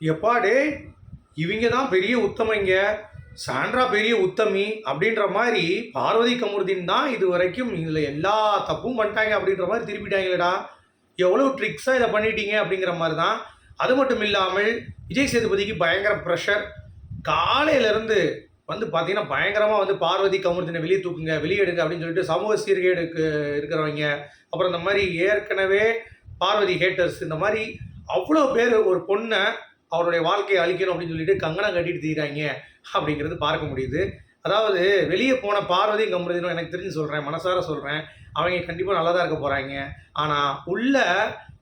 எப்பாடே இவங்க தான் பெரிய உத்தமைங்க. சாண்ட்ரா பெரிய உத்தமி அப்படின்ற மாதிரி பார்வதி கமுருதீன் தான் இது வரைக்கும் இதில் எல்லா தப்பும் பண்ணிட்டாங்க அப்படின்ற மாதிரி திருப்பிட்டாங்களேடா. எவ்வளோ ட்ரிக்ஸாக இதை பண்ணிட்டீங்க அப்படிங்கிற மாதிரி தான். அது மட்டும் இல்லாமல் விஜய் சேதுபதிக்கு பயங்கர ப்ரெஷர் காலையிலேருந்து வந்து பார்த்தீங்கன்னா பயங்கரமாக வந்து பார்வதி கமுருதினை வெளியே தூக்குங்க வெளியே எடுங்க அப்படின்னு சொல்லிட்டு சமூக சீர்கேடுக்கு இருக்கிறவங்க. அப்புறம் இந்த மாதிரி ஏற்கனவே பார்வதி ஹேட்டர்ஸ் இந்த மாதிரி அவ்வளோ பேர் ஒரு பொண்ணை அவருடைய வாழ்க்கையை அழிக்கணும் அப்படின்னு சொல்லிட்டு கங்கணம் கட்டிட்டு தீராங்க அப்படிங்கிறது பார்க்க முடியுது. அதாவது வெளியே போன பார்வதியும் கமுருதினும் எனக்கு தெரிஞ்சு சொல்கிறேன் மனசார சொல்கிறேன் அவங்க கண்டிப்பாக நல்லா தான் இருக்க போகிறாங்க ஆனால் உள்ள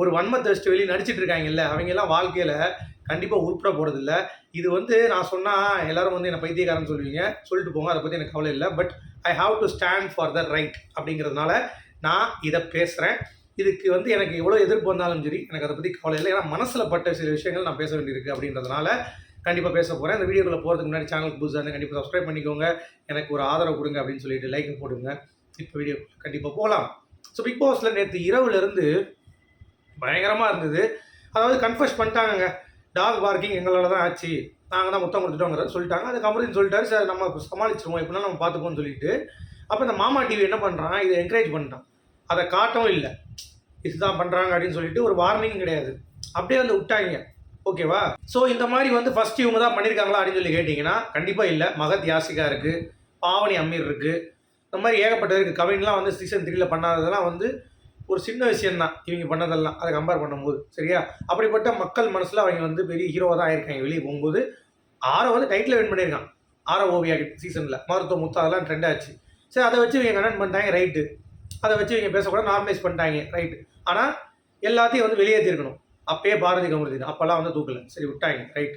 ஒரு வன்மத்தை வச்சுட்டு வெளியே நடிச்சிட்டு இருக்காங்கல்ல அவங்க எல்லாம் வாழ்க்கையில் கண்டிப்பாக உருப்பட போகிறதில்ல இது வந்து நான் சொன்னால் எல்லாரும் வந்து என்னை பைத்தியக்காரன் சொல்லுவீங்க. சொல்லிட்டு போங்க அதை பற்றி எனக்கு கவலை இல்லை. But I have to stand for the right அப்படிங்கிறதுனால நான் இதை பேசுகிறேன் இதுக்கு வந்து எனக்கு எவ்வளோ எதிர்ப்பு வந்தாலும் சரி எனக்கு அதை பற்றி கவலை இல்லை. ஏன்னா மனசில் பட்ட சில விஷயங்கள் நான் பேச வேண்டியிருக்கு அப்படின்றதுனால கண்டிப்பாக பேச போகிறேன் இந்த வீடியோக்குள்ளே போகிறதுக்கு முன்னாடி சேனலுக்கு புதுசாக இருந்தால் கண்டிப்பாக சப்ஸ்கிரைப் பண்ணிக்கோங்க. எனக்கு ஒரு ஆதரவு கொடுங்க அப்படின்னு சொல்லிட்டு லைக் போடுங்க. இப்போ வீடியோ கண்டிப்பாக போகலாம் ஸோ பிக் பாஸில் நேற்று இரவுலேருந்து பயங்கரமாக இருந்தது. அதாவது கன்ஃபர்ஸ் பண்ணிட்டாங்கங்க. டாக் பார்க்கிங் எங்களால் தான் ஆச்சு. நாங்கள் தான் முத்தம் கொடுத்துட்டோங்கிறத சொல்லிட்டாங்க. அது கமரின்னு சொல்லிட்டாரு சார் நம்ம சமாளிச்சிருவோம். எப்படின்னா நம்ம பார்த்துப்போம்னு சொல்லிட்டு. அப்போ இந்த மாமா டிவி என்ன பண்ணுறான் இதை என்கரேஜ் பண்ணிட்டான். அதை காட்டவும் இல்லை. இதுதான் பண்ணுறாங்க அப்படின்னு சொல்லிட்டு ஒரு வார்னிங் கிடையாது. அப்படியே வந்து விட்டாங்க. ஓகேவா ஸோ இந்த மாதிரி வந்து ஃபஸ்ட் இவங்க தான் பண்ணியிருக்காங்களா அப்படின்னு சொல்லி கேட்டிங்கன்னா கண்டிப்பாக இல்லை. மகத் யாசிகா இருக்குது பாவனி அமீர் இருக்குது இந்த மாதிரி ஏகப்பட்டது இருக்குது கவின்லாம் வந்து சீசன் த்ரீல பண்ணாததெல்லாம் வந்து ஒரு சின்ன விஷயம்தான். இவங்க பண்ணதெல்லாம். அதை கம்பேர் பண்ணும்போது. சரியா? அப்படிப்பட்ட மக்கள் மனசில் அவங்க வந்து பெரிய ஹீரோவாக தான் ஆயிருக்காங்க. வெளியே போகும்போது ஆரோ வந்து டைட்டில் வின் பண்ணியிருக்கான். ஆரோ ஓவியா சீசனில் மருத்துவ முத்தா அதெல்லாம் ட்ரெண்ட் ஆச்சு. சரி அதை வச்சு இவங்க கனெக்ட் பண்ணிட்டாங்க. ரைட்டு அதை வச்சு இவங்க பேசக்கூட நார்மலைஸ் பண்ணிட்டாங்க ரைட்டு ஆனால் எல்லாத்தையும் வந்து வெளியேற்றிருக்கணும் அப்பயே பாரதி கமருதி அப்போல்லாம் வந்து தூக்கல. சரி விட்டாங்க ரைட்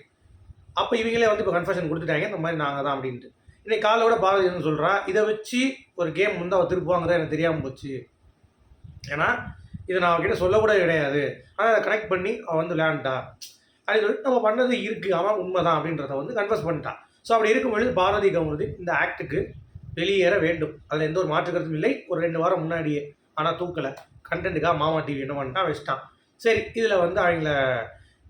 அப்போ இவங்களே வந்து இப்போ கன்ஃபர்ஷன் கொடுத்துட்டாங்க இந்த மாதிரி நாங்கள் தான் அப்படின்ட்டு. இன்னைக்கு காலையோட பாரதி என்ன சொல்கிறா இதை வச்சு ஒரு கேம் வந்து அவள் திருப்புவாங்கிறத எனக்கு தெரியாமல் போச்சு. ஏன்னா இதை நான் அவகிட்ட சொல்லக்கூட கிடையாது. ஆனால் அதை கனெக்ட் பண்ணி அவள் வந்து விளையாண்டா. அப்படின்னு சொல்லிட்டு நம்ம பண்ணது இருக்குது அவன் உண்மை தான் அப்படின்றத வந்து கன்ஃபர்ஸ் பண்ணிட்டான் ஸோ அப்படி இருக்கும் பொழுது பாரதி கமருதி இந்த ஆக்டுக்கு வெளியேற வேண்டும். அதில் எந்த ஒரு மாற்று கருத்தும் இல்லை. ஒரு ரெண்டு வாரம் முன்னாடியே. ஆனால் தூக்கலை. கண்டென்ட்டுக்காக மாமா டிவி என்ன பண்ணிட்டான்? வச்சிட்டான். சரி இதில் வந்து அவங்கள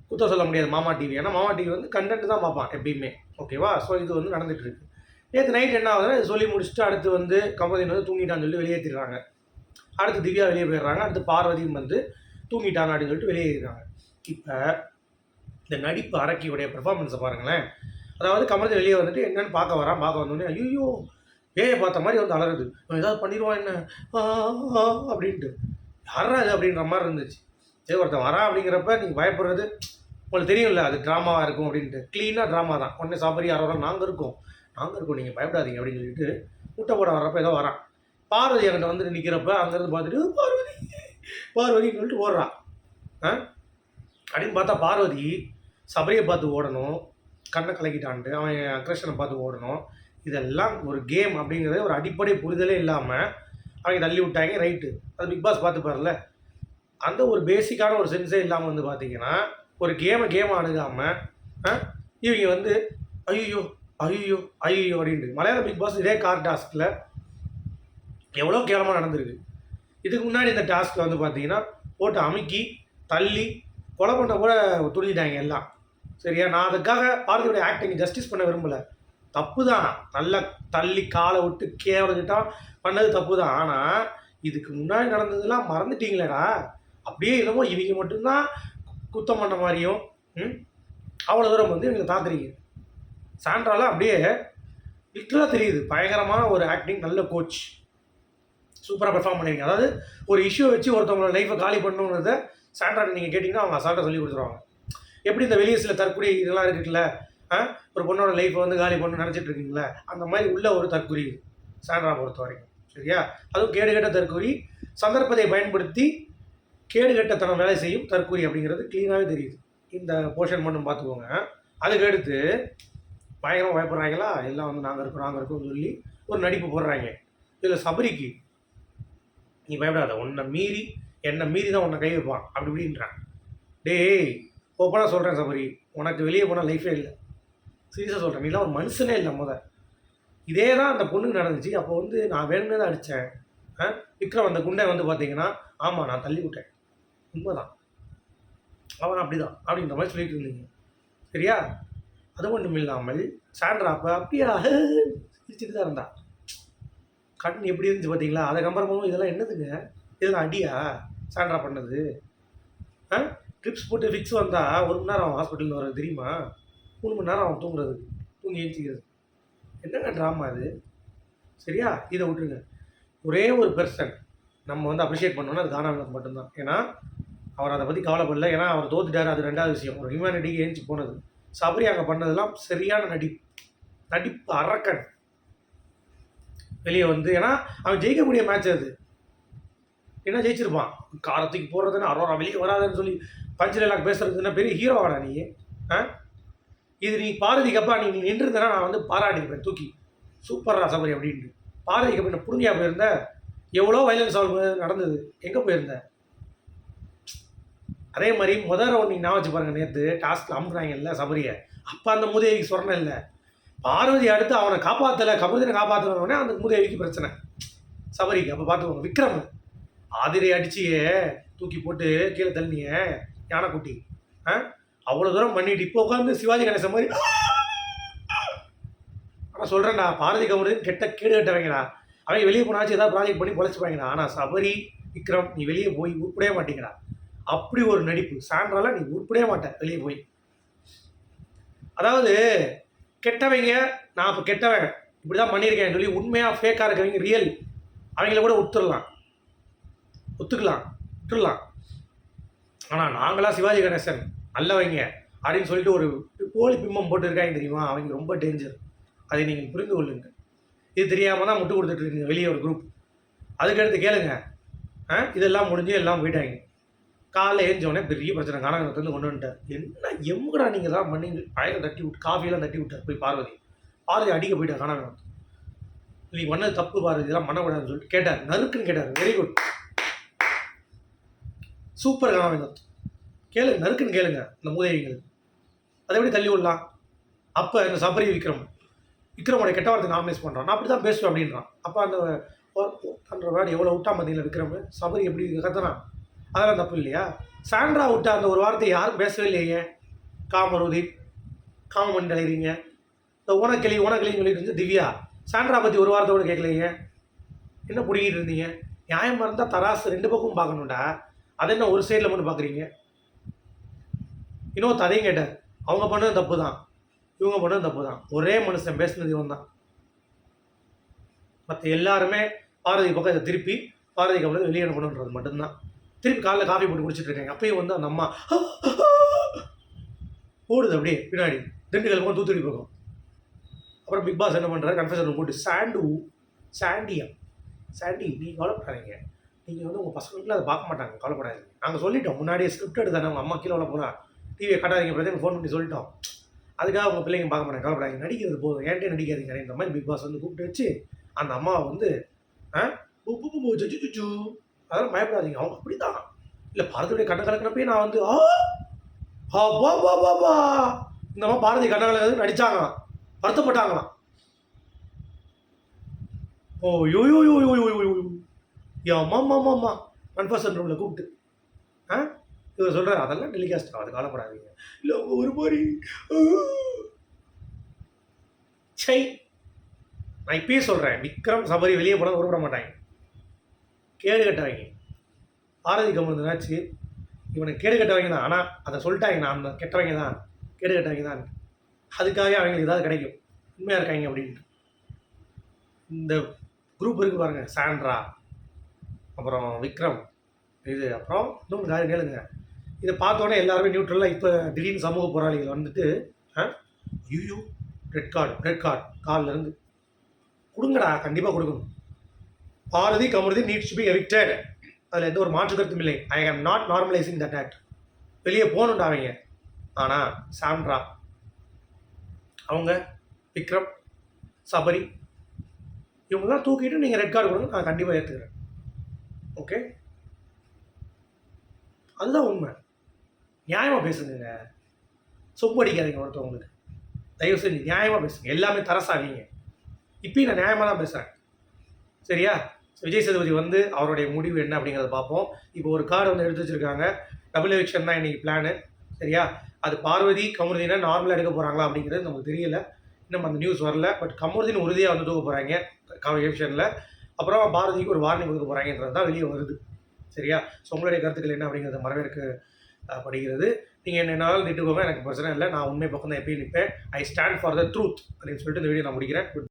குத்தம் சொல்ல முடியாது மாமா டிவி ஏன்னா மாமா டிவி வந்து கண்டென்ட் தான் பார்ப்பான் எப்பயுமே. ஓகேவா ஸோ இது வந்து நடந்துட்டு இருக்கு. நேற்று நைட் என்ன ஆகுதுன்னா சொல்லி முடிச்சுட்டு அடுத்து வந்து கமதின் வந்து தூங்கிட்டான்னு சொல்லி வெளியேற்றிடுறாங்க அடுத்து திவ்யா வெளியே போயிடுறாங்க. அடுத்து பார்வதியும் வந்து தூங்கிட்டாங்க அப்படின்னு சொல்லிட்டு வெளியேறாங்க இப்போ இந்த நடிப்பு அரக்கியுடைய பெர்ஃபார்மன்ஸை பாருங்களேன். அதாவது கமலத்தை வெளியே வந்துட்டு என்னன்னு பார்க்க வரான். பார்க்க வந்தோடனே ஐயோ பேயை பார்த்த மாதிரி வந்து அலறுது. இவன் ஏதாவது பண்ணிடுவான் என்ன? ஆ, அப்படின்ட்டு. யாரா இது அப்படின்ற மாதிரி இருந்துச்சு. சரி ஒருத்தன் வரான் அப்படிங்கிறப்ப நீங்கள் பயப்படுறது உங்களுக்கு தெரியும்ல அது ட்ராமாவாக இருக்கும் அப்படின்ட்டு. க்ளீனாக ட்ராமா தான். உடனே சாப்பிடி யாரோ வரோம் நாங்கள் இருக்கோம். நாங்கள் இருக்கோம் நீங்கள் பயப்படாதீங்க அப்படின்னு சொல்லிட்டு முட்டை போட வர்றப்ப ஏதோ வரான். பார்வதி என்கிட்ட வந்து நிற்கிறப்ப அங்கேருந்து பார்த்துட்டு பார்வதி பார்வதின்னு சொல்லிட்டு ஓடுறான். ஆ? அப்படின்னு பார்த்தா பார்வதி சபரியை பார்த்து ஓடணும். கண்ணை கலக்கிட்டான்ட்டு அவன் அக்ரஷனை பார்த்து ஓடணும். இதெல்லாம் ஒரு கேம் அப்படிங்கிறது ஒரு அடிப்படை புரிதலே இல்லாமல் அவங்க தள்ளி விட்டாங்க. ரைட்டு. அது பிக் பாஸ் பார்த்துப்பார்ல அந்த ஒரு பேசிக்கான ஒரு சென்ஸே இல்லாமல் வந்து பார்த்தீங்கன்னா ஒரு கேமை கேம் அணுகாமல் இவங்க வந்து ஐயோ ஐயோ ஐயோ அப்படின்ட்டு. மலையாள பிக் பாஸ் இதே கார் டாஸ்கில் எவ்வளோ கேவலமாக நடந்திருக்கு. இதுக்கு முன்னாடி இந்த டாஸ்க்கில் வந்து பார்த்தீங்கன்னா போட்டு அமுக்கி தள்ளி கொலை பண்ண கூட துணிட்டாங்க எல்லாம். சரியா? நான் அதுக்காக பார்வதியோட ஆக்டிங் ஜஸ்டிஸ் பண்ண விரும்பலை. தப்பு தான் நல்லா தள்ளி காலை விட்டு கேவலக்கிட்டான் பண்ணது தப்பு தான் ஆனால் இதுக்கு முன்னாடி நடந்ததெல்லாம் மறந்துட்டீங்களேடா. அப்படியே என்னமோ இவங்க மட்டும்தான் குத்தம் பண்ண மாதிரியும் அவ்வளோ தூரம் வந்து இவங்க தாக்குறீங்க சாண்ட்ராலாம் அப்படியே லிட்டலாக தெரியுது. பயங்கரமான ஒரு ஆக்டிங் நல்ல கோச் சூப்பராக பெர்ஃபார்ம் பண்ணிருக்கீங்க. அதாவது ஒரு இஷ்யூ வச்சு ஒருத்தவங்களோட லைஃப்பை காலி பண்ணணுன்றதை சாண்ட்ரா நீங்கள் கேட்டிங்கன்னா அவங்க அசால்ட்டாக சொல்லி கொடுத்துருவாங்க. எப்படி இந்த வெளியே சில தற்கொலை இதெல்லாம் இருக்குல்ல ஒரு பொண்ணோட லைஃப்பை வந்து காலி பண்ணு நினச்சிட்டு இருக்கீங்களே? அந்த மாதிரி உள்ள ஒரு தற்கொலை இது சாண்ட்ரா பொறுத்த வரைக்கும். சரியா? அதுவும் கேடுகட்ட தற்கொலை சந்தர்ப்பத்தை பயன்படுத்தி கேடுகட்டத்தனம் வேலை செய்யும் தற்கொலை அப்படிங்கிறது க்ளீனாகவே தெரியுது. இந்த போர்ஷன் மட்டும் பார்த்துக்கோங்க. அதுக்கு அடுத்து பயங்கரமாக பயப்படுறாங்களா? எல்லாம் வந்து நாங்கள் இருக்கோம் நாங்கள் இருக்கோம்னு சொல்லி ஒரு நடிப்பு போடுறாங்க. இதில் சபரிக்கு நீ பயப்படாத உன்னை மீறி என்னை மீறி தான் உன்னை கை வைப்பான் அப்படி இப்படின்றான். டேய் ஓப்பனாக சொல்கிறேன் சபரி உனக்கு வெளியே போனால் லைஃபே இல்லை. சீரியஸாக சொல்கிறேன் நீலாம் ஒரு மனுஷனே இல்லை முத. இதே தான் அந்த பொண்ணுக்கு நடந்துச்சு. அப்போ வந்து நான் வேணும்னே தான் அடித்தேன் ஆ? விக்ரம் அந்த குண்டை வந்து பார்த்தீங்கன்னா ஆமாம் நான் தள்ளி விட்டேன். உண்மைதான். அவன் அப்படி தான் அப்படின்ற மாதிரி சொல்லிட்டு இருந்தீங்க. சரியா? அது மட்டும் இல்லாமல் சாண்ட்ரா அப்போ அப்படியா சிரிச்சுட்டு தான் இருந்தா கண் எப்படி இருந்துச்சு பார்த்தீங்களா அதை கம்பேர் இதெல்லாம் என்னதுங்க? இதெல்லாம் அடியா? சாண்ட்ரா பண்ணது. ஆ? ட்ரிப்ஸ் போட்டு ஃபிக்ஸ் வந்தால் ஒரு மணி நேரம் ஆகும் ஹாஸ்பிட்டலில் வர தெரியுமா? மூணு மணி நேரம் அவன் தூங்குறது தூங்கி எழுச்சிக்கிறது என்னங்க ட்ராமா அது சரியா? இதை விட்டுருங்க. ஒரே ஒரு பெர்சன் நம்ம வந்து அப்ரிஷியேட் பண்ணோம்னா அது காணாமல் மட்டும்தான். ஏன்னா அவர் அதை பற்றி கவலைப்படல. ஏன்னா அவர் தோத்துட்டார். அது ரெண்டாவது விஷயம். ஒரு ஹியூமனிட்டிக்கு ஏஞ்சி போனது. சபரி அங்கே பண்ணதெல்லாம் சரியான நடிப்பு நடிப்பு அரக்கன். வெளியே வந்து ஏன்னா அவன் ஜெயிக்கக்கூடிய மேட்ச் அது. என்ன ஜெயிச்சிருப்பான். காரத்துக்கு போடுறதுன்னு அரோரா வெளியே வராதுன்னு சொல்லி பஞ்சிலாக் பேசுறதுன்னா பெரிய ஹீரோவாடா நீ? ஆ? இது நீ பாரதி கப்பா நீ நீ நின்றுருந்தனா நான் வந்து பாராட்டியிருப்பேன் தூக்கி. சூப்பர்ரா சபரி அப்படின்ட்டு. பாரதி கப்பா என்ன புரிஞ்சியா போயிருந்த? எவ்வளோ வைலன்ஸ் அவளுக்கு நடந்தது? எங்கே போயிருந்த? அதே மாதிரி முதல் ரவுண்ட் நீங்கள் நான் வச்சு பாருங்கள் நேற்று டாஸ்க்கில் அமுக்குறாங்கல்ல சபரியை. அப்போ அந்த மூதேவிக்கு சொரணம் இல்லை. பார்வதி அடுத்து அவனை காப்பாற்றலை கபூர்தனை காப்பாற்றினோடனே அந்த மூதேவிக்கு பிரச்சனை. சபரிக்கு அப்போ பார்த்துக்கோங்க விக்ரம். ஆதிரை அடிச்சியே தூக்கி போட்டு கீழே தள்ளினியே யானைக்குட்டி ஆ? அவ்வளோ தூரம் பண்ணிட்டு இப்போ உட்காந்து சிவாஜி கணேசன் மாதிரி ஆனால் சொல்கிறேன்டா பாரதி கவுரு கெட்ட கேடு கட்டவங்கடா. அவங்க வெளியே போனாச்சும் ஏதாவது ப்ராஜெக்ட் பண்ணி பொழைச்சிப்பாங்கடா. ஆனால் சபரி விக்ரம் நீ வெளியே போய் உருப்படவே மாட்டேங்கிறா அப்படி ஒரு நடிப்பு. சான்றால நீ உருப்படவே மாட்டேன் வெளியே போய். அதாவது கெட்டவங்க நான் இப்போ கெட்டவன். இப்படி தான் பண்ணியிருக்கேன் சொல்லி உண்மையாக ஃபேக்காக இருக்கிறவங்க ரியல் அவங்கள கூட ஒத்துடலாம். ஒத்துக்கலாம். விட்டுடலாம். ஆனால் நாங்களாம் சிவாஜி கணேசன். நல்லவங்க அப்படின்னு சொல்லிட்டு ஒரு போலி பிம்பம் போட்டுருக்காங்க தெரியுமா? அவங்க ரொம்ப டேஞ்சர் அதை நீங்கள் புரிந்து கொள்ளுங்க. இது தெரியாமல் தான் முட்டு கொடுத்துட்டு இருக்கீங்க வெளியே ஒரு குரூப் அதுக்கடுத்து கேளுங்க. ஆ? இதெல்லாம் முடிஞ்சு எல்லாம் போயிட்டாங்க. காலைல ஏஞ்சோடனே பெரிய பிரச்சனை. காணாங்கத்தை வந்து கொண்டு வந்துட்டார். என்ன எம்முடா நீங்கள் தான் பண்ணி பழைய தட்டி விட்டு காஃபியெல்லாம் தட்டி விட்டார் போய் பார்வதி. பார்வதி அடிக்க போயிட்டார் காணாங்கத்தை நீ பண்ணது தப்பு பார்வதி இதெல்லாம் பண்ணக்கூடாதுன்னு சொல்லிட்டு கேட்டார். நறுக்குன்னு கேட்டார். வெரி குட் சூப்பர் காணாங்கத்து கேளுங்க நறுக்குன்னு கேளுங்க இந்த மூதேவிங்களுக்கு அதை எப்படி தள்ளி விடலாம்? அப்போ இந்த சபரி விக்ரம் விக்ரமோட கெட்ட வார்த்தை நாமினேஸ் பண்ணுறான் நான் அப்படி தான் பேசுவேன் அப்படின்றான். அப்போ அந்த பண்ணுற வேர்டு எவ்வளோ விட்டா பார்த்தீங்களா விக்ரம் சபரி எப்படி கத்துறான்? அதெல்லாம் தப்பு இல்லையா? சாண்ட்ரா விட்ட அந்த ஒரு வார்த்தை யாரும் பேசவே இல்லையே. காமருதி காமன் கலைறீங்க இந்த உனக்கிளி உனக்கிளின்னு சொல்லிட்டு இருந்து திவ்யா சாண்ட்ரா பற்றி ஒரு வார்த்தை கூட கேட்கலையே. என்ன பிடிக்கிட்டு இருந்தீங்க? நியாயமாக இருந்தால் தராசு ரெண்டு பக்கமும் பார்க்கணும்டா. அதை என்ன ஒரு சைடில் மட்டும் பார்க்குறீங்க? இன்னொரு அதையும் கேட்டார். அவங்க பண்ணது தப்பு தான் இவங்க பண்ணது தப்பு தான் ஒரே மனுஷன் பேசுனது இவன் தான் மற்ற எல்லாருமே பாரதி பக்கம் இதை திருப்பி பாரதி கப்பல் வெளியே அனுப்பணுன்றது மட்டும்தான். திருப்பி காலைல காஃபி போட்டு குடிச்சிட்டு இருக்காங்க. அப்பயும் வந்து அந்த அம்மா ஓடுது அப்படியே பின்னாடி. திண்டுக்கல் பக்கம் தூத்துக்குடி பக்கம். அப்புறம் பிக் பாஸ் என்ன பண்ணுறாரு கன்ஃபெஷன் போட்டு சாண்டு சாண்டியா? சாண்டி நீங்கள் கவலைப்படாதீங்க. நீங்கள் வந்து உங்கள் பசங்களுக்குள்ள அதை பார்க்க மாட்டாங்க. கவலைப்படாதீங்க. நாங்கள் சொல்லிட்டோம். முன்னாடியே ஸ்கிரிப்ட் எடுத்தானே உங்கள் அம்மா கீழே உள்ள போகிறா டிவியை காட்டாதீங்க பிரச்சனை ஃபோன் பண்ணி சொல்லிட்டோம். அதுக்காக உங்கள் பிள்ளைங்க பார்க்க மாட்டாங்க கவலைப்படாதீங்க. நடிக்கிறது போதும். ஏன்ட்டே நடிக்காதீங்க? இந்த மாதிரி பிக் பாஸ் வந்து கூப்பிட்டு வச்சு அந்த அம்மாவை வந்து ஆ பூ பூ பூ ஜு ஜு அதெல்லாம் பயப்படாதீங்க. அவங்க அப்படி தான் இல்லை பாரதியுடைய கண்ண கலக்கிறப்பே நான் வந்து ஆ ஆ பா பா பா பா இந்த மாதிரி பாரதி கண்ண கலக்கிறது நடித்தாங்களாம் வருத்தப்பட்டாங்களாம். ஓ யோ யோ யோ யோ யோ யோ யோ யா. மாமா மாமா கன்ஃபர்ஷன் ரூமில் கூப்பிட்டு ஆ? இவர் சொல்கிறார் அதெல்லாம் டெலிகாஸ்ட் ஆகாது கவலைப்படாதீங்க. இல்லை அவங்க ஒரு மாதிரி சை நான் இப்பயே சொல்கிறேன் விக்ரம் சபரி வெளியே போனால் உருப்பட மாட்டாங்க. கேடு கட்டுறாங்க பாரதி கமல் ஆச்சு இவனை கேடு கட்டவங்க தான். ஆனால் அதை சொல்லிட்டாங்க நான் அந்த கெட்டவங்க தான். கேடு கட்டவங்க தான். அதுக்காக அவங்களுக்கு ஏதாவது கிடைக்கும். உண்மையாக இருக்காங்க அப்படின்ட்டு. இந்த குரூப் இருக்கு பாருங்க சாண்ட்ரா அப்புறம் விக்ரம் இது அப்புறம் இன்னும் காரியம் கேளுங்க. இதை பார்த்தோன்னே எல்லாருமே நியூட்ரலாக இப்போ திடீர்னு சமூக போராளிகள் வந்துட்டு ஆ? ரெட் கார்டு ரெட் கார்டு காலிலேருந்து கொடுங்கடா கண்டிப்பாக கொடுக்கணும். Bharathi Kamarudhi needs be evicted அதில் எந்த ஒரு மாற்று கருத்தும் இல்லை. ஐ am not normalising that act வெளியே போகணுண்டா அவங்க. ஆனால் சாண்ட்ரா அவங்க விக்ரம் சபரி இவங்கெல்லாம் தூக்கிட்டு நீங்கள் ரெட் கார்டு கொடுங்க நான் கண்டிப்பாக ஏற்றுக்கிறேன் ஓகே அதுதான் உண்மை. நியாயமாக பேசுங்க. சொப்பு அடிக்காதீங்க ஒருத்தவங்களுக்கு தயவு செஞ்சு நியாயமாக பேசுங்க. எல்லாமே தரசாவீங்க. இப்பயும் நான் நியாயமாக தான் பேசுகிறேன் சரியா? விஜய் சேதுபதி வந்து அவருடைய முடிவு என்ன அப்படிங்கிறத பார்ப்போம். இப்போ ஒரு கார்டு வந்து எடுத்து வச்சுருக்காங்க. டபுள் எவிக்ஷன் தான் இன்றைக்கி பிளானு சரியா? அது பார்வதி கமருதீனை நார்மலாக எடுக்க போகிறாங்களா அப்படிங்கிறது நமக்கு தெரியல. இன்னும் அந்த நியூஸ் வரல. பட் கமருதீன் உறுதியாக வந்து தூக்க போகிறாங்க கான்வெர்சேஷனில் அப்புறம் பாரதிக்கு ஒரு வார்னிங் கொடுக்க போகிறாங்கன்றது தான் வெளியே வருது. சரியா? ஸோ உங்களுடைய கருத்துக்கள் என்ன அப்படிங்கிறது வரவேற்க படிக்கிறது நீங்கள் என்னென்னாலும் திட்டுக்கோங்க எனக்கு பிரச்சனை இல்லை. நான் உண்மை பக்கம் தான் எப்பயும் நிற்பேன். I stand for the truth அப்படின்னு சொல்லிட்டு இந்த வீடியோ நான் முடிக்கிறேன்.